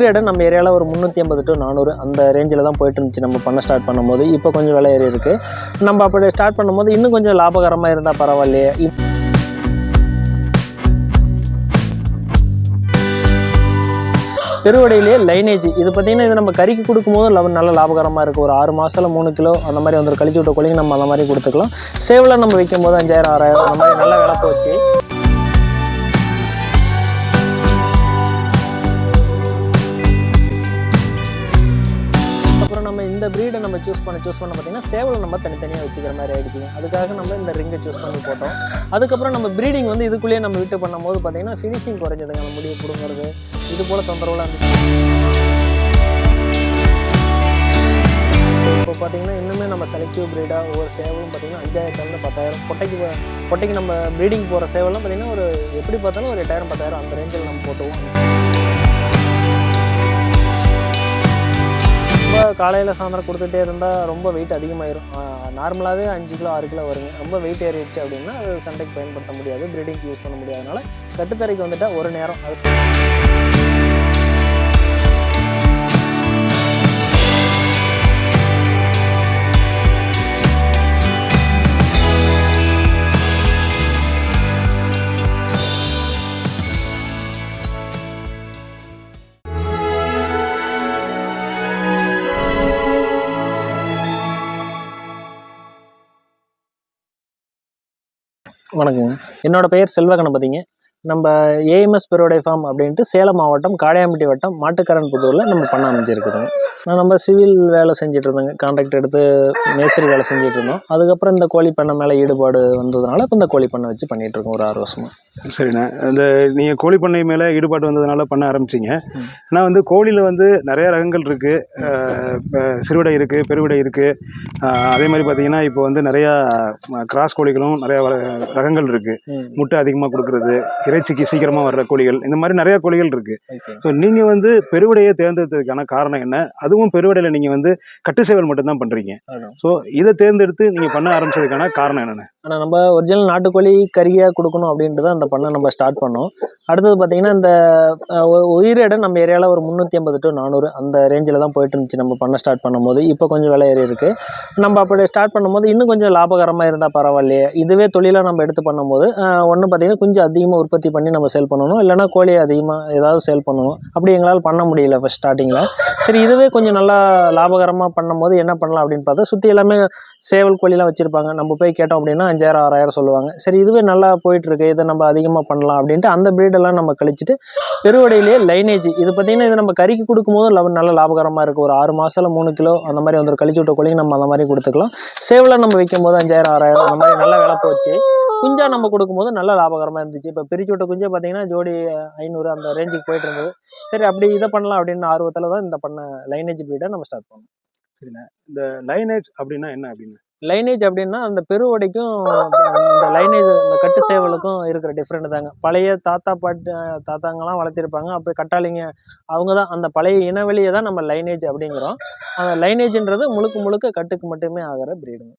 இடம் நம்ம ஏரியாவில் ஒரு முந்நூற்றி ஐம்பது டு நானூறு அந்த ரேஞ்சில் தான் போயிட்டு இருந்துச்சு. நம்ம பண்ண ஸ்டார்ட் பண்ணும்போது. இப்போ கொஞ்சம் விலை ஏறி இருக்கு. நம்ம அப்படி ஸ்டார்ட் பண்ணும்போது இன்னும் கொஞ்சம் லாபகரமாக இருந்தால் பரவாயில்லையே. பெருவடையிலே லைனேஜ் இது பார்த்தீங்கன்னா இது நம்ம கறிக்கு கொடுக்கும்போது லவ- நல்ல லாபகரமாக இருக்குது ஒரு ஆறு மாதத்தில் மூணு கிலோ அந்த மாதிரி வந்து கழிச்சு விட்ட கோழிங்க நம்ம அந்த மாதிரி கொடுத்துக்கலாம். சேவலாக நம்ம விற்கும் போது அஞ்சாயிரம் ஆறாயிரம் அந்த மாதிரி நல்ல விலை போச்சு. சூஸ் பண்ண சூஸ் பண்ண பார்த்தீங்கன்னா சேவலை நம்ம தனித்தனியாக வச்சுக்கிற மாதிரி ஆகிடுச்சிங்க அதுக்காக நம்ம இந்த ரிங்கை சூஸ் பண்ணி போட்டோம். அதுக்கப்புறம் நம்ம ப்ரீடிங் வந்து இதுக்குள்ளேயே நம்ம விட்டு பண்ணும்போது பார்த்தீங்கன்னா ஃபினிஷிங் குறைஞ்சதுங்க. நம்ம முடியை கொடுங்கிறது இது போல் தொந்தரவுலாம் இருந்துச்சு. இப்போ பார்த்தீங்கன்னா இன்னுமே நம்ம செலக்டிவ் ப்ரீடாக ஒவ்வொரு சேவலும் பார்த்தீங்கன்னா அஞ்சாயிரத்துலேருந்து பத்தாயிரம். கொட்டைக்கு கொட்டைக்கு நம்ம ப்ரீடிங் போகிற சேவலாம் பார்த்தீங்கன்னா ஒரு எப்படி பார்த்தாலும் ஒரு எட்டாயிரம் பத்தாயிரம் அந்த ரேஞ்சில் நம்ம போட்டுவோம் ரொம்ப காலையில் சாயந்தரம் கொடுத்துட்டே இருந்தால் ரொம்ப வெயிட் அதிகமாயிரும். நார்மலாகவே அஞ்சு கிலோ ஆறு கிலோ வருங்க. ரொம்ப வெயிட் ஏறிடுச்சு அப்படின்னா அது சண்டைக்கு பயன்படுத்த முடியாது. ப்ரீடிங்க்கு யூஸ் பண்ண முடியாதனால கட்டுத்தரைக்கு வந்துட்டால் ஒரு நேரம். அது வணக்கங்க. என்னோட பெயர் செல்வ கணபதிங்க நம்ம ஏஎம்எஸ் பெருவடை ஃபார்ம் அப்படின்ட்டு சேலம் மாவட்டம் காளியாம்பட்டி வட்டம் மாட்டுக்கரன் புதூரில் நம்ம பண்ண அமைஞ்சிருக்குதுங்க. நான் நம்ம சிவில் வேலை செஞ்சுட்டு இருந்தேங்க. கான்ட்ராக்ட் எடுத்து மேஸ்திரி வேலை செஞ்சுட்டு இருந்தோம். அதுக்கப்புறம் இந்த கோழி பண்ணை மேலே ஈடுபாடு வந்ததுனால இப்போ இந்த கோழி பண்ணை வச்சு பண்ணிகிட்டு இருக்கோம் ஒரு ஆறு வருஷமாக சரிண்ணே. இந்த நீங்கள் கோழி பண்ணை மேலே ஈடுபாடு வந்ததுனால பண்ண ஆரம்பிச்சிங்க. ஆனால் வந்து கோழியில் வந்து நிறைய ரகங்கள் இருக்குது சிறுவிடை இருக்குது பெருவிடை இருக்குது அதே மாதிரி பார்த்தீங்கன்னா இப்போ வந்து நிறையா கிராஸ் கோழிகளும் நிறையா ரகங்கள் இருக்குது முட்டை அதிகமாக கொடுக்கறது இறைச்சிக்கு சீக்கிரமாக வர்ற கோழிகள் இந்த மாதிரி நிறையா கோழிகள் இருக்குது ஸோ நீங்கள் வந்து பெருவிடையை தேர்ந்தெடுத்ததுக்கான காரணம் என்ன? அதுவும் பெருவிடையில் நீங்கள் வந்து கட்டு சேவல் மட்டும்தான் பண்ணுறீங்க. ஸோ இதை தேர்ந்தெடுத்து நீங்கள் பண்ண ஆரம்பிச்சதுக்கான காரணம் என்னென்ன? ஆனால் நம்ம ஒரிஜினல் நாட்டுக்கோழி கறியாக கொடுக்கணும் அப்படின்ட்டு தான் இந்த பண்ணை நம்ம ஸ்டார்ட் பண்ணோம். அடுத்தது பார்த்தீங்கன்னா இந்த அஹ், ஒ- நம்ம ஏரியாவில் ஒரு முந்நூற்றி ஐம்பது டு நானூறு அந்த ரேஞ்சில் தான் போயிட்டு இருந்துச்சு. நம்ம பண்ண ஸ்டார்ட் பண்ணும்போது. இப்போ கொஞ்சம் விலை ஏறி இருக்கு. நம்ம அப்படி ஸ்டார்ட் பண்ணும்போது இன்னும் கொஞ்சம் லாபகரமாக இருந்தால் பரவாயில்லையே. இதுவே தொழிலாக நம்ம எடுத்து பண்ணும்போது ஒன்று பார்த்தீங்கன்னா கொஞ்சம் அதிகமாக உற்பத்தி பண்ணி நம்ம சேல் பண்ணணும். இல்லைனா கோழியை அதிகமாக ஏதாவது சேல் பண்ணணும். அப்படி எங்களால் பண்ண முடியல ஃபஸ்ட் ஸ்டார்டிங்கில் சரி இதுவே கொஞ்சம் நல்லா லாபகரமாக பண்ணும்போது என்ன பண்ணலாம் அப்படின்னு பார்த்தா சுற்றி எல்லாமே சேவல் கோழிலாம் வச்சுருப்பாங்க. நம்ம போய் கேட்டோம் அப்படின்னா அஞ்சாயிரம் ஆறாயிரம் சொல்லுவாங்க. சரி இதுவே நல்லா போயிட்டுருக்கு இதை நம்ம அதிகமாக பண்ணலாம் அப்படின்ட்டு அந்த எல்லாம் நம்ம கழிச்சிட்டு பெருவடையிலேயே லைனேஜ். இது பார்த்தீங்கன்னா இது நம்ம கறிக்கு கொடுக்கும்போது லவ- நல்ல லாபகரமாக இருக்குது ஒரு ஆறு மாதத்தில் மூணு கிலோ அந்த மாதிரி வந்து கழிச்சு விட்ட கோழிங்க நம்ம அந்த மாதிரி கொடுத்துக்கலாம். சேவலாக நம்ம வைக்கும்போது அஞ்சாயிரம் ஆறாயிரம் அந்த மாதிரி நல்ல விலை போச்சு குஞ்சா நம்ம கொடுக்கும்போது நல்ல லாபகரமாக இருந்துச்சு. இப்போ பிரிச்சு விட்ட குஞ்சா பார்த்தீங்கன்னா ஜோடி ஐநூறு அந்த ரேஞ்சுக்கு போயிட்டு இருந்தது. சரி அப்படி இதை பண்ணலாம் அப்படின்னு ஆர்வத்தில் தான் இந்த பண்ண லைனேஜ் பீடை நம்ம ஸ்டார்ட் பண்ணோம். இந்த லைனேஜ் அப்படின்னா என்ன அப்படின்னு? லைனேஜ் அப்படின்னா அந்த பெருவடைக்கும் இந்த லைனேஜ் இந்த கட்டு சேவலுக்கும் இருக்கிற டிஃப்ரெண்ட் தாங்க. பழைய தாத்தா பாட்டு தாத்தாங்கெல்லாம் வளர்த்திருப்பாங்க. அப்போ கட்டாளிங்க அவங்க தான் அந்த பழைய இனவெளியை தான் நம்ம லைனேஜ் அப்படிங்கிறோம். அந்த லைனேஜ்ன்றது முழுக்க முழுக்க கட்டுக்கு மட்டுமே ஆகிற பிரீடுங்க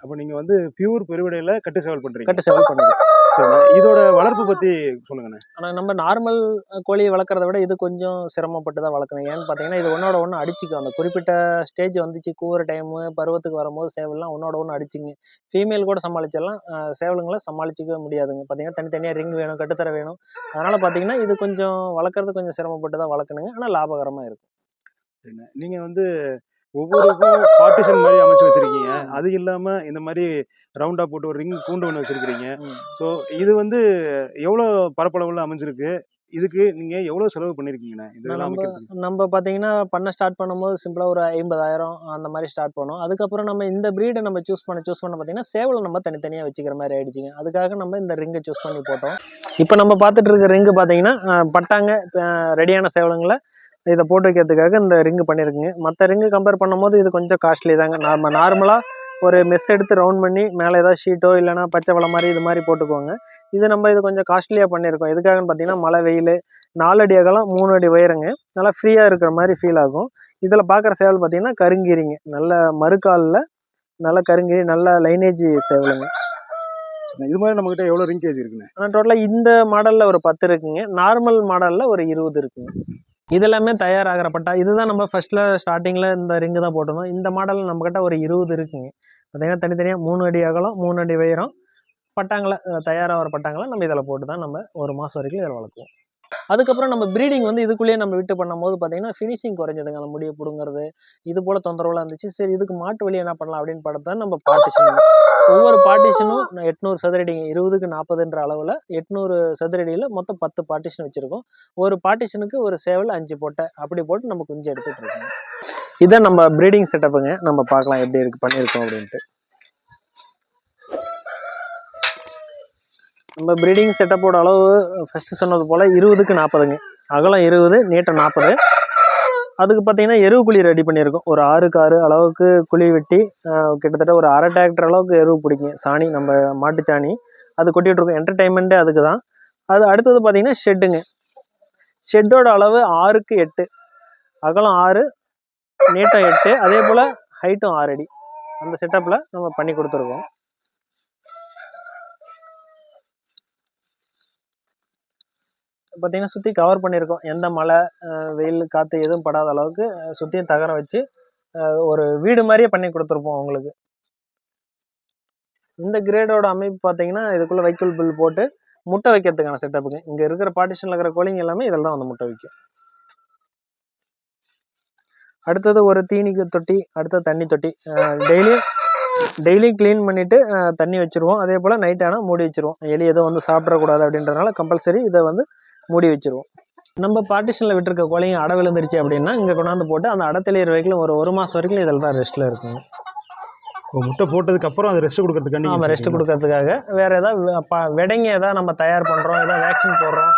அப்போ நீங்கள் வந்து பியூர் பெருவிடையில் கட்டு சேவல் பண்ணுறீங்க கட்டு சேவல் சரிண்ணே இதோட வளர்ப்பு பற்றி சொல்லுங்கண்ணே. ஆனால் நம்ம நார்மல் கோழியை வளர்க்குறத விட இது கொஞ்சம் சிரமப்பட்டு தான் வளர்க்கணும். ஏன்னு பார்த்தீங்கன்னா இது ஒன்றோட ஒன்று அடிச்சுக்கும். அந்த குறிப்பிட்ட ஸ்டேஜ் வந்துச்சு கூவுற டைமு பருவத்துக்கு வரும்போது சேவல்லாம் ஒன்றோட ஒன்று அடிச்சுங்க. ஃபீமேல் கூட சமாளிச்சிடலாம். சேவலுங்களை சமாளிச்சிக்க முடியாதுங்க. பார்த்தீங்கன்னா தனித்தனியாக ரிங் வேணும் கட்டுத்தர வேணும். அதனால் பார்த்தீங்கன்னா இது கொஞ்சம் வளர்க்குறது கொஞ்சம் சிரமப்பட்டு தான் வளர்க்கணுங்க ஆனால் லாபகரமாக இருக்கும் நீங்கள் வந்து ஒவ்வொருக்கும் பார்ட்டிஷன் மாதிரி அமைச்சு வச்சிருக்கீங்க. அது இல்லாமல் இந்த மாதிரி ரவுண்டாக போட்டு ஒரு ரிங் கூண்டு ஒன்று வச்சிருக்கிறீங்க. ம். ஸோ இது வந்து எவ்வளோ பரப்பளவில் அமைஞ்சிருக்கு? இதுக்கு நீங்கள் எவ்வளோ செலவு பண்ணியிருக்கீங்கண்ணே இதெல்லாம் நம்ம பார்த்தீங்கன்னா பண்ண ஸ்டார்ட் பண்ணும்போது சிம்பிளாக ஒரு ஐம்பதாயிரம் அந்த மாதிரி ஸ்டார்ட் பண்ணோம் அதுக்கப்புறம் நம்ம இந்த ப்ரீடை நம்ம சூஸ் பண்ண சூஸ் பண்ண பார்த்தீங்கன்னா சேவலை நம்ம தனித்தனியாக வச்சுக்கிற மாதிரி ஆயிடுச்சுங்க. அதுக்காக நம்ம இந்த ரிங்கை சூஸ் பண்ணி போட்டோம். இப்போ நம்ம பார்த்துட்டு இருக்க ரிங்கு பார்த்தீங்கன்னா அஹ், பட்டாங்க ரெடியான சேவலுங்களை இதை போட்டு வைக்கிறதுக்காக இந்த ரிங்கு பண்ணியிருக்குங்க. மற்ற ரிங்கு கம்பேர் பண்ணும்போது இது கொஞ்சம் காஸ்ட்லி தாங்க. நம்ம நார்மலாக ஒரு மெஸ் எடுத்து ரவுண்ட் பண்ணி மேலே ஏதாவது ஷீட்டோ இல்லைன்னா பச்சை வலை மாதிரி இது மாதிரி போட்டுக்குவாங்க இது நம்ம இது கொஞ்சம் காஸ்ட்லியாக பண்ணியிருக்கோம். எதுக்காகன்னு பார்த்தீங்கன்னா மழை வெயில் நாலு அடி அகலம் மூணு அடி உயரங்க. நல்லா ஃப்ரீயாக இருக்கிற மாதிரி ஃபீல் ஆகும். இதில் பார்க்குற சேவல் பார்த்தீங்கன்னா கருங்கீரிங்க. நல்ல மறுக்காலில் நல்ல கருங்கீரி நல்ல லைனேஜ் சேவலுங்க. இது மாதிரி நம்மகிட்ட எவ்வளோ ரிங் கேஜ் ஆனால் டோட்டலாக இந்த மாடலில் ஒரு பத்து இருக்குங்க. நார்மல் மாடலில் ஒரு இருபது இருக்குங்க. இதெல்லாமே தயாராகிற பட்டா இதுதான் நம்ம ஃபர்ஸ்ட்டில் ஸ்டார்டிங்கில் இந்த ரிங்கு தான் போட்டிருந்தோம். இந்த மாடல் நம்மக்கிட்ட ஒரு இருபது இருக்குங்க. பார்த்தீங்கன்னா தனித்தனியாக மூணு அடி அகலம் மூணு அடி உயரம் பட்டாங்களை தயாராகிற பட்டாங்களை நம்ம இதில் போட்டு தான் நம்ம ஒரு மாதம் வரைக்கும் இதில் வளர்க்குவோம். அதுக்கப்புறம் நம்ம ப்ரீடிங் வந்து இதுக்குள்ளேயே நம்ம விட்டு பண்ணும்போது பார்த்தீங்கன்னா ஃபினிஷிங் குறைஞ்சதுங்க. அந்த முடியை பிடுங்கிறது இது போல் தொந்தரவுலாம் இருந்துச்சு. சரி இதுக்கு மாட்டு வழி என்ன பண்ணலாம் அப்படின்னு பார்த்தா நம்ம பார்ட்டிஷன் ஒவ்வொரு பார்ட்டிஷனும் எட்நூறு சதுரடிங்க இருபதுக்கு நாற்பதுன்ற அளவில் எட்நூறு சதுரடியில் மொத்தம் பத்து பார்ட்டிஷன் வச்சுருக்கோம். ஒரு பார்ட்டிஷனுக்கு ஒரு சேவல் அஞ்சு போட்டை அப்படி போட்டு நம்ம குஞ்சு எடுத்துகிட்டு இருக்கோம். இதான் நம்ம ப்ரீடிங் செட்டப்புங்க நம்ம பார்க்கலாம் எப்படி இருக்கு பண்ணியிருக்கோம் அப்படின்ட்டு. நம்ம ப்ரீடிங் செட்டப்போட அளவு ஃபஸ்ட்டு சொன்னது போல் இருபதுக்கு நாற்பதுங்க. அகலம் இருபது நீட்டம் நாற்பது. அதுக்கு பார்த்தீங்கன்னா எருவு குழி ரெடி பண்ணியிருக்கோம். ஒரு ஆறுக்கு ஆறு அளவுக்கு குழி வெட்டி கிட்டத்தட்ட ஒரு அரை டிராக்டர் அளவுக்கு எருவு பிடிக்கும் சாணி நம்ம மாட்டு சாணி. அது கொட்டிகிட்ருக்கோம் என்டர்டைன்மெண்ட்டே அதுக்கு தான் அது அடுத்தது பார்த்திங்கன்னா ஷெட்டுங்க ஷெட்டோட அளவு ஆறுக்கு எட்டு. அகலம் ஆறு நீட்டம் எட்டு. அதே போல் ஹைட்டும் ஆறு அடி. அந்த செட்டப்பில் நம்ம பண்ணி கொடுத்துருக்கோம். பார்த்தீங்கன்னா சுற்றி கவர் பண்ணியிருக்கோம். எந்த மழை வெயில் காற்று எதுவும் படாத அளவுக்கு சுற்றியும் தகரம் வச்சு ஒரு வீடு மாதிரியே பண்ணி கொடுத்துருப்போம் அவங்களுக்கு இந்த கிரேடோட அமைப்பு பார்த்தீங்கன்னா இதுக்குள்ளே வைக்கோல் பில் போட்டு முட்டை வைக்கிறதுக்கான செட்டப்புங்க இங்கே இருக்கிற பார்ட்டிஷனில் இருக்கிற கோழிங்க எல்லாமே இதில் தான் வந்து முட்டை வைக்கும். அடுத்தது ஒரு தீனிக்கு தொட்டி அடுத்தது தண்ணி தொட்டி. டெய்லி டெய்லி க்ளீன் பண்ணிவிட்டு தண்ணி வச்சுருவோம். அதே போல் நைட் ஆனால் மூடி வச்சுருவோம். எலி எதுவும் வந்து சாப்பிடக்கூடாது அப்படின்றதுனால கம்பல்சரி இதை வந்து மூடி வச்சுருவோம். நம்ம பார்ட்டிஷனில் விட்டுருக்க கோழிங்க அடை விழுந்துருச்சு அப்படின்னா இங்கே கொண்டாந்து போட்டு அந்த அடை தெளிகிற வரைக்கும் ஒரு ஒரு மாதம் வரைக்கும் இதில் தான் ரெஸ்ட்டில் இருக்குங்க இப்போ முட்டை போட்டதுக்கு அப்புறம் அது ரெஸ்ட் கொடுக்கறதுக்காண்டி ஆமாம் ரெஸ்ட் கொடுக்கறதுக்காக. வேறு ஏதாவது விடைங்க ஏதாவது நம்ம தயார் பண்ணுறோம் ஏதாவது வேக்சின் போடுறோம்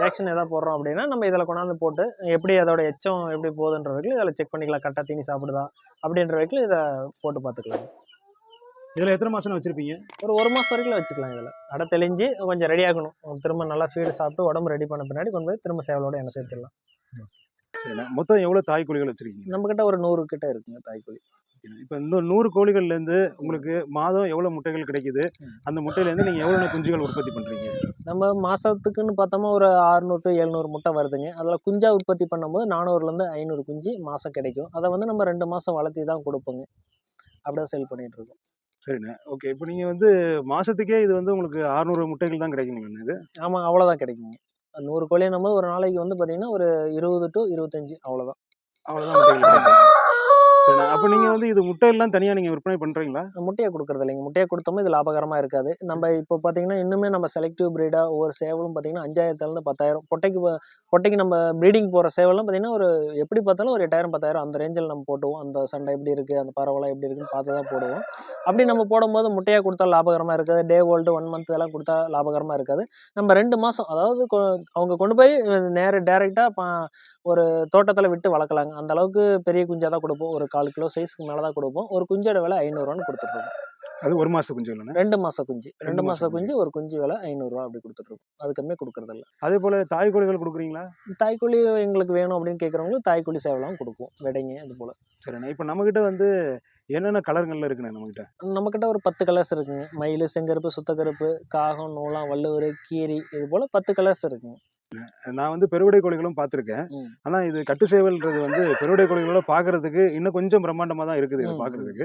வேக்சின் ஏதாவது போடுறோம் அப்படின்னா நம்ம இதில் கொண்டாந்து போட்டு எப்படி அதோட எச்சம் எப்படி போகுதுன்ற வரைக்கும் இதில் செக் பண்ணிக்கலாம். கரெக்டாக தீனி சாப்பிடுதா அப்படின்ற வரைக்கும் இதை போட்டு பார்த்துக்கலாம். இதில் எத்தனை மாதம் வச்சிருப்பீங்க? ஒரு ஒரு மாதம் வரைக்கும் வச்சுக்கலாம் இதில். அடை தெளிஞ்சு கொஞ்சம் ரெடி ஆகணும். திரும்ப நல்லா ஃபீடு சாப்பிட்டு உடம்பு ரெடி பண்ண பின்னாடி கொண்டு போய் திரும்ப சேவலோட எண்ணெய் சேர்த்துடலாம். மொத்தம் எவ்வளோ தாய் கோழிகள் வச்சிருக்கீங்க? நம்மக்கிட்ட ஒரு நூறு கிட்ட இருக்குங்க தாய்க்கோழி. இப்போ இந்த நூறு கோழிகள்லேருந்து உங்களுக்கு மாதம் எவ்வளோ முட்டைகள் கிடைக்குது? அந்த முட்டையிலேருந்து நீங்கள் எவ்வளோ குஞ்சுகள் உற்பத்தி பண்ணுறீங்க நம்ம மாதத்துக்குன்னு பார்த்தோமா ஒரு அறுநூறு டு எழுநூறு முட்டை வருதுங்க. அதில் குஞ்சா உற்பத்தி பண்ணும்போது நானூறுலேருந்து ஐநூறு குஞ்சு மாதம் கிடைக்கும். அதை வந்து நம்ம ரெண்டு மாதம் வளர்த்தி தான் கொடுப்போங்க. அப்படியே செல் பண்ணிட்டு இருக்கோம். சரிண்ணே. ஓகே இப்போ நீங்கள் வந்து மாதத்துக்கே இது வந்து உங்களுக்கு அறுநூறு முட்டைகள் தான் கிடைக்குங்களா இது? ஆமாம் அவ்வளோதான் கிடைக்குங்க. நூறு கோழி நம்ம ஒரு நாளைக்கு வந்து பார்த்தீங்கன்னா ஒரு இருபது டு இருபத்தஞ்சி அவ்வளோதான் அவ்வளோதான் முட்டைகள் அப்போ நீங்கள் வந்து இது முட்டையெல்லாம் தனியாக நீங்கள் விற்பனை பண்ணுறீங்களா முட்டையை கொடுக்குறது இல்லைங்க. முட்டையை கொடுத்தோமோ இது லாபகரமாக இருக்காது. நம்ம இப்போ பார்த்தீங்கன்னா இன்னுமே நம்ம செலக்டிவ் ப்ரீடாக ஒவ்வொரு சேவலும் பார்த்தீங்கன்னா அஞ்சாயிரத்துலேருந்து பத்தாயிரம். பொட்டைக்கு கொட்டைக்கு நம்ம ப்ரீடிங் போகிற சேவலாம் பார்த்தீங்கன்னா ஒரு எப்படி பார்த்தாலும் ஒரு எட்டாயிரம் பத்தாயிரம் அந்த ரேஞ்சில் நம்ம போட்டுவோம். அந்த சண்டை எப்படி இருக்குது அந்த பரவலாம் எப்படி இருக்குன்னு பார்த்து தான் போடுவோம். அப்படி நம்ம போடும்போது முட்டையாக கொடுத்தா லாபகரமாக இருக்காது. டே ஓல்டு ஒன் மந்த் இதெல்லாம் கொடுத்தா லாபகரமாக இருக்காது. நம்ம ரெண்டு மாதம் அதாவது கொ- அவங்க கொண்டு போய் நேர டேரெக்டாக ஒரு தோட்டத்தில் விட்டு வளர்க்கலாங்க. அந்த அளவுக்கு பெரிய குஞ்சாக தான் கொடுப்போம். ஒரு கால் கிலோ சைஸ்க்கு மேலே தான் கொடுப்போம். ஒரு குஞ்சோட விலை ஐநூறுரூவான்னு கொடுத்துட்ருக்கோம் அது ஒரு மாதத்து குஞ்சு இல்லைண்ணே? ரெண்டு மாச குஞ்சு. ரெண்டு மாச மாச குஞ்சு. ஒரு குஞ்சு விலை ஐநூறுரூவா அப்படி கொடுத்துட்ருக்கோம். அது கம்மியாக கொடுக்குறதில்ல. அதே போல் தாய் கோழிகள் கொடுக்குறீங்களா? தாய்க்கோழி எங்களுக்கு வேணும் அப்படின்னு கேட்குறவங்களுக்கு தாய்க்கோழி சேவலாம் கொடுப்போம். விடைங்க இது போல். சரிண்ணே. இப்போ நம்மக்கிட்ட வந்து என்னென்ன கலர்கள்ல இருக்குண்ணே நம்மக்கிட்ட நம்மக்கிட்ட ஒரு பத்து கலர்ஸ் இருக்குங்க. மயில் செங்கருப்பு சுத்தக்கருப்பு காகம் நூலாம் வள்ளுவர் கீரி இது போல் பத்து கலர்ஸ் இருக்குங்க. நான் வந்து பெருவிடை கோழிகளும் பார்த்துருக்கேன். ம். ஆனால் இது கட்டு சேவல்ன்றது வந்து பெருவிடை கோழிகளோட பார்க்கறதுக்கு இன்னும் கொஞ்சம் பிரம்மாண்டமாக தான் இருக்குது இது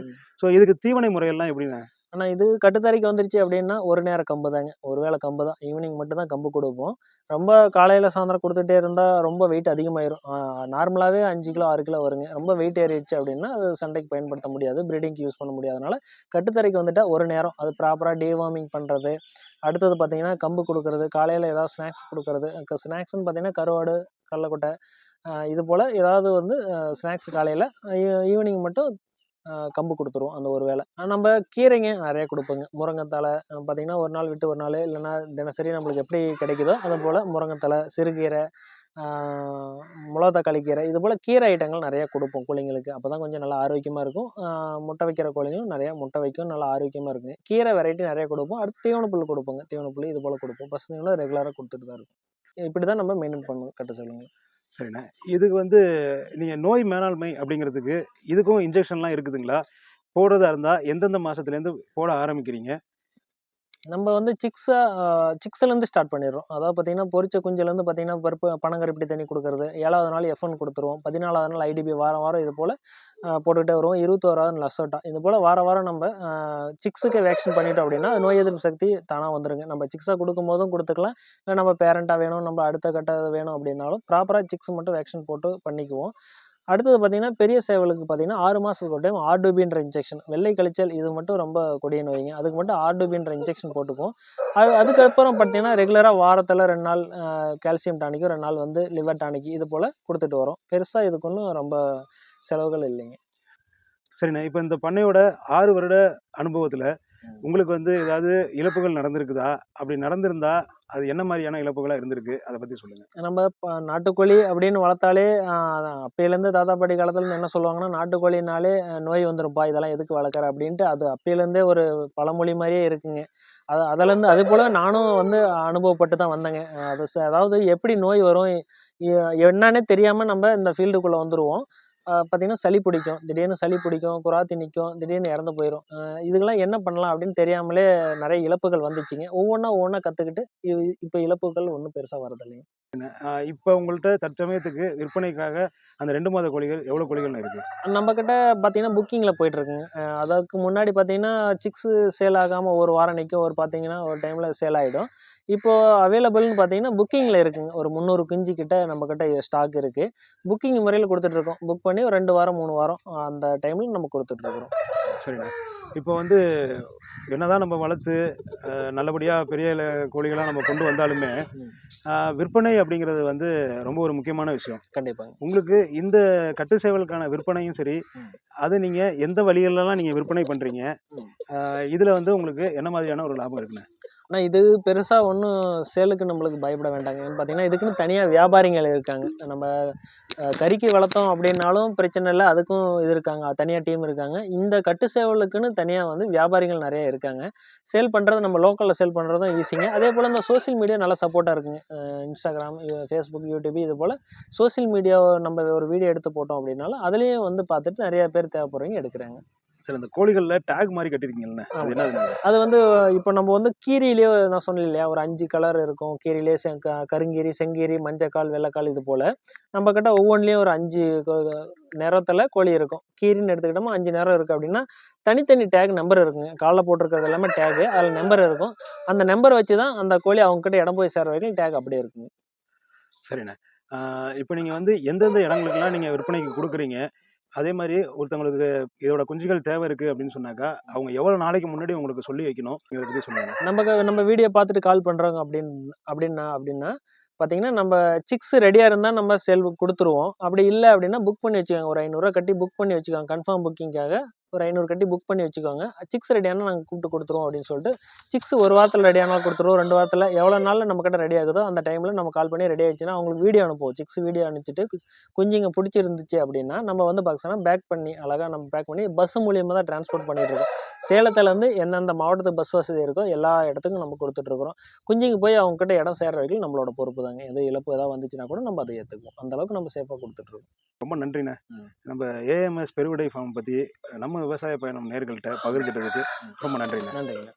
ம். ஸோ இதுக்கு தீவனை முறையெல்லாம் எப்படிண்ணே? ஆனா இது கட்டுத்தறிக்கு வந்துருச்சு அப்படின்னா ஒரு நேரம் கம்பு தாங்க. ஒரு வேளை கம்பு தான். ஈவினிங் மட்டும் தான் கம்பு கொடுப்போம். ரொம்ப காலையில சாயந்தரம் கொடுத்துட்டே இருந்தா ரொம்ப வெயிட் அதிகமாயிரும். நார்மலாவே அஞ்சு கிலோ ஆறு கிலோ வருங்க. ரொம்ப வெயிட் ஏறிடுச்சு அப்படின்னா அது சண்டைக்கு பயன்படுத்த முடியாது. ப்ரீடிங்க்கு யூஸ் பண்ண முடியாதனால கட்டுத்தறிக்கு வந்துட்டா ஒரு நேரம். அது ப்ராப்பராக டேவார்மிங் பண்றது அடுத்தது பார்த்தீங்கன்னா கம்பு கொடுக்கறது காலையில் ஏதாவது ஸ்நாக்ஸ் கொடுக்கறது ஸ்நாக்ஸ்னு பார்த்தீங்கன்னா கருவாடு கடலக்கொட்டை இது போல் ஏதாவது வந்து ஸ்நாக்ஸ் காலையில் ஈவினிங் மட்டும் கம்பு கொடுத்துருவோம் அந்த ஒரு வேளை. நம்ம கீரைங்க நிறைய கொடுப்போங்க. முருங்கைத்தலை பார்த்தீங்கன்னா ஒரு நாள் விட்டு ஒரு நாள் இல்லைன்னா தினசரி நம்மளுக்கு எப்படி கிடைக்குதோ அது போல் முருங்கைத்தலை சிறுகீரை மிளகா தக்காளி கீரை இது போல் கீரை ஐட்டங்கள் நிறையா கொடுப்போம் கோழிங்களுக்கு அப்போ தான் கொஞ்சம் நல்லா ஆரோக்கியமாக இருக்கும். முட்டை வைக்கிற கோழிங்களும் நிறையா முட்டை வைக்கும் நல்லா ஆரோக்கியமாக இருக்குங்க கீரை வெரைட்டி நிறைய கொடுப்போம். அடுத்து தீவனப்புல் கொடுப்போங்க. தீவனப்புல் இது போல் கொடுப்போம். பசங்களும் ரெகுலராக கொடுத்துட்டு தான் இருக்கும். இப்படி தான் நம்ம மெயின்டைன் பண்ணுவோம். கட்ட சொல்லுங்க. சரிண்ணே. இதுக்கு வந்து நீங்கள் நோய் மேலாண்மை அப்படிங்கிறதுக்கு இதுக்கும் இன்ஜெக்ஷன்லாம் இருக்குதுங்களா? போடுறதா இருந்தால் எந்தெந்த மாதத்துலேருந்து போட ஆரம்பிக்கிறீங்க? நம்ம வந்து சிக்ஸாக சிக்ஸ்லேருந்து ஸ்டார்ட் பண்ணிடுறோம். அதாவது பார்த்தீங்கன்னா பொரிச்ச குஞ்சுலேருந்து பார்த்தீங்கன்னா பருப்பு பனங்கருப்பட்டி தண்ணி கொடுக்குறது. ஏழாவது நாள் எஃப்என் கொடுத்துருவோம். பதினாலாவது நாள் ஐடிபி வாரம் வாரம் இது போல் போட்டுக்கிட்டே வருவோம். இருபத்தோராவது லசோட்டா இது போல் வார வாரம் நம்ம சிக்ஸுக்கு வேக்சின் பண்ணிட்டோம் அப்படின்னா நோய் எதிர்ப்பு சக்தி தானாக வந்துருங்க. நம்ம சிக்ஸாக கொடுக்கும் போதும் கொடுத்துக்கலாம். இல்லை நம்ம பேரண்ட்டாக வேணும் நம்ம அடுத்த கட்ட வேணும் அப்படின்னாலும் ப்ராப்பராக சிக்ஸ் மட்டும் வேக்சின் போட்டு பண்ணிக்குவோம். அடுத்தது பார்த்தீங்கன்னா பெரிய சேவலுக்கு பார்த்தீங்கன்னா ஆறு மாதத்துக்கு ஒரு டைம் ஆர்டுபின்ற இன்ஜெக்ஷன் வெள்ளை கழிச்சல் இது மட்டும் ரொம்ப கொடிய நோய்ங்க அதுக்கு மட்டும் ஆர்டுபின்ற இன்ஜெக்ஷன் போட்டுக்குவோம். அது அதுக்கப்புறம் பார்த்தீங்கன்னா ரெகுலராக வாரத்தில் ரெண்டு நாள் கால்சியம் டானிக்கும் ரெண்டு நாள் வந்து லிவர் டானிக் இது போல் கொடுத்துட்டு வரோம். பெருசாக இதுக்கு ஒன்றும் ரொம்ப செலவுகள் இல்லைங்க. சரிண்ணே. இப்போ இந்த பண்ணையோட ஆறு வருட அனுபவத்தில் உங்களுக்கு வந்து ஏதாவது இழப்புகள் நடந்திருக்குதா? அப்படி நடந்திருந்தா அது என்ன மாதிரியான இழப்புகளாக இருந்திருக்கு? அதை பற்றி சொல்லுங்கள் நம்ம இப்போ நாட்டுக்கோழி அப்படின்னு வளர்த்தாலே அப்பையிலேருந்து தாத்தா பாட்டி காலத்துல என்ன சொல்லுவாங்கன்னா நாட்டுக்கோழினாலே நோய் வந்துருப்பா இதெல்லாம் எதுக்கு வளர்க்குற? அப்படின்ட்டு அது அப்பையிலேருந்தே ஒரு பழமொழி மாதிரியே இருக்குங்க. அது அதுலேருந்து அது போல் நானும் வந்து அனுபவப்பட்டு தான் வந்தேங்க. அது அதாவது எப்படி நோய் வரும் என்னன்னே தெரியாமல் நம்ம இந்த ஃபீல்டுக்குள்ளே வந்துடுவோம் பார்த்தீங்கன்னா சளி பிடிக்கும். திடீர்னு சளி பிடிக்கும் குராத்தி நிற்கும் திடீர்னு இறந்து போயிடும் இதுக்கெல்லாம் என்ன பண்ணலாம் அப்படின்னு தெரியாமலே நிறைய இழப்புகள் வந்துச்சுங்க. ஒவ்வொன்றா ஒவ்வொன்றா கற்றுக்கிட்டு இப்போ இழப்புகள் ஒன்றும் பெருசாக வரதில்லைங்க. இப்போ உங்கள்கிட்ட தற்சமயத்துக்கு விற்பனைக்காக அந்த ரெண்டு மாத கோழிகள் எவ்வளோ கோழிகள் இருக்குது நம்ம கிட்ட பார்த்தீங்கன்னா புக்கிங்கில் போயிட்டு இருக்குங்க அஹ் அதுக்கு முன்னாடி பார்த்தீங்கன்னா சிக்ஸு சேல் ஆகாமல் ஒரு வாரம் நிற்கும் ஒரு பார்த்தீங்கன்னா ஒரு டைமில் சேல் ஆகிடும் இப்போ அவைலபிள்னு பார்த்தீங்கன்னா புக்கிங்கில் இருக்குங்க. ஒரு முந்நூறு குஞ்சு கிட்ட நம்ம கிட்ட ஸ்டாக் இருக்குது புக்கிங் முறையில் கொடுத்துட்ருக்கோம் புக் பண்ணி ஒரு ரெண்டு வாரம் மூணு வாரம் அந்த டைமில் நம்ம கொடுத்துட்ருக்குறோம் சரிண்ணா இப்போ வந்து என்னதான் நம்ம வளர்த்து நல்லபடியாக பெரிய கோழிகளாக நம்ம கொண்டு வந்தாலுமே விற்பனை அப்படிங்கிறது வந்து ரொம்ப ஒரு முக்கியமான விஷயம். கண்டிப்பாங்க. உங்களுக்கு இந்த கட்டு சேவலுக்கான விற்பனையும் சரி. அது நீங்கள் எந்த வழிகளெல்லாம் நீங்கள் விற்பனை பண்ணுறீங்க. இதில் வந்து உங்களுக்கு என்ன மாதிரியான ஒரு லாபம் இருக்குண்ணே ஆனால் இது பெருசாக ஒன்றும் சேலுக்கு நம்மளுக்கு பயப்பட வேண்டாங்க. ஏன்னு பார்த்தீங்கன்னா இதுக்குன்னு தனியாக வியாபாரிகள் இருக்காங்க. நம்ம கறிக்கு வளர்த்தோம் அப்படின்னாலும் பிரச்சனை இல்லை. அதுக்கும் இது இருக்காங்க. தனியாக டீம் இருக்காங்க. இந்த கட்டு சேவலுக்குன்னு தனியாக வந்து வியாபாரிகள் நிறைய இருக்காங்க. சேல் பண்ணுறது நம்ம லோக்கலில் சேல் பண்ணுறதும் ஈஸிங்க அதே போல் இந்த சோஷியல் மீடியா நல்லா சப்போர்ட்டாக இருக்குங்க. இன்ஸ்டாகிராம் ஃபேஸ்புக் யூடியூப் இது போல் சோஷியல் மீடியாவை நம்ம ஒரு வீடியோ எடுத்து போட்டோம் அப்படின்னாலும் அதுலேயும் வந்து பார்த்துட்டு நிறைய பேர் தேவைப்படுறவங்க எடுக்கிறாங்க. சரி அந்த கோழிகளில் டேக் மாதிரி கட்டிருக்கீங்கல்ல அது என்னது அது வந்து இப்போ நம்ம வந்து கீரியிலே நான் சொன்னேன் இல்லையா ஒரு அஞ்சு கலர் இருக்கும். கீரியிலே செ கருங்கீரி செங்கீரி மஞ்சக்கால் வெள்ளைக்கால் இது போல். நம்ம கிட்ட ஒவ்வொன்றிலையும் ஒரு அஞ்சு நிறத்தில் கோழி இருக்கும். கீரின்னு எடுத்துக்கிட்டோமா அஞ்சு நிறம் இருக்குது அப்படின்னா தனித்தனி டேக் நம்பர் இருக்குங்க. காலில் போட்டிருக்கிறது எல்லாமே டேகு அதில் நம்பர் இருக்கும். அந்த நம்பர் வச்சு தான் அந்த கோழி அவங்கக்கிட்ட இடம் போய் சேர வரைக்கும் டேக் அப்படியே இருக்குங்க. சரிண்ணே. இப்போ நீங்கள் வந்து எந்தெந்த இடங்களுக்கெல்லாம் நீங்கள் விற்பனைக்கு கொடுக்குறீங்க? அதே மாதிரி ஒருத்தவங்களுக்கு இதோட குஞ்சுகள் தேவை இருக்குது அப்படின்னு சொன்னாக்கா அவங்க எவ்வளோ நாளைக்கு முன்னாடி உங்களுக்கு சொல்லி வைக்கணும் இதை பற்றி சொல்லுங்கள் நம்ம நம்ம வீடியோ பார்த்துட்டு கால் பண்ணுறோங்க அப்படின்னு அப்படின்னா அப்படின்னா பார்த்தீங்கன்னா நம்ம சிக்ஸ் ரெடியாக இருந்தால் நம்ம செல் கொடுத்துருவோம். அப்படி இல்லை அப்படின்னா புக் பண்ணி வச்சுக்கோங்க. ஒரு ஐநூறுரூவா கட்டி புக் பண்ணி வச்சுக்கோங்க. கன்ஃபார்ம் புக்கிங்காக ஒரு ஐநூறு கட்டி புக் பண்ணி வச்சுக்கோங்க. சிக்ஸ் ரெடியானால் நாங்கள் கூப்பிட்டு கொடுத்துருவோம் அப்படின்னு சொல்லிட்டு சிக்ஸ் ஒரு வாரத்தில் ரெடியானால் கொடுத்துருவோம். ரெண்டு வாரத்தில் எவ்வளோ நாளில் நம்ம கிட்ட ரெடி ஆகுதோ அந்த டைமில் நம்ம கால் பண்ணி ரெடி ஆயிடுச்சுன்னா அவங்களுக்கு வீடியோ அனுப்புவோம். சிக்ஸ் வீடியோ அனுப்பிச்சிட்டு குஞ்சுங்க பிடிச்சிருந்துச்சு அப்படின்னா நம்ம வந்து பார்த்தீங்கன்னா பேக் பண்ணி அழகாக நம்ம பேக் பண்ணி பஸ் மூலியமாக தான் டிரான்ஸ்போர்ட் பண்ணிட்டுருக்கோம் சேலத்துலேருந்து எந்தெந்த மாவட்டத்துக்கு பஸ் வசதி இருக்கோ எல்லா இடத்துக்கும் நம்ம கொடுத்துட்ருக்குறோம் குஞ்சுங்க போய் அவங்க கிட்ட இடம் சேர்ற வரைக்கும் நம்மளோட பொறுப்பு தாங்க. எது இழப்பு ஏதாவது வந்துச்சுன்னா கூட நம்ம அதை ஏற்றுக்குவோம் அந்த அளவுக்கு நம்ம சேஃபாக கொடுத்துட்ருக்கோம் ரொம்ப நன்றிண்ணே. நம்ம ஏஎம்எஸ் பெருவிடை ஃபார்ம் பற்றி நம்ம விவசாய பயணம் நேர்கள்ட்ட பகிர்ந்துட்டதுக்கு ரொம்ப நன்றிண்ணே. நன்றிங்க.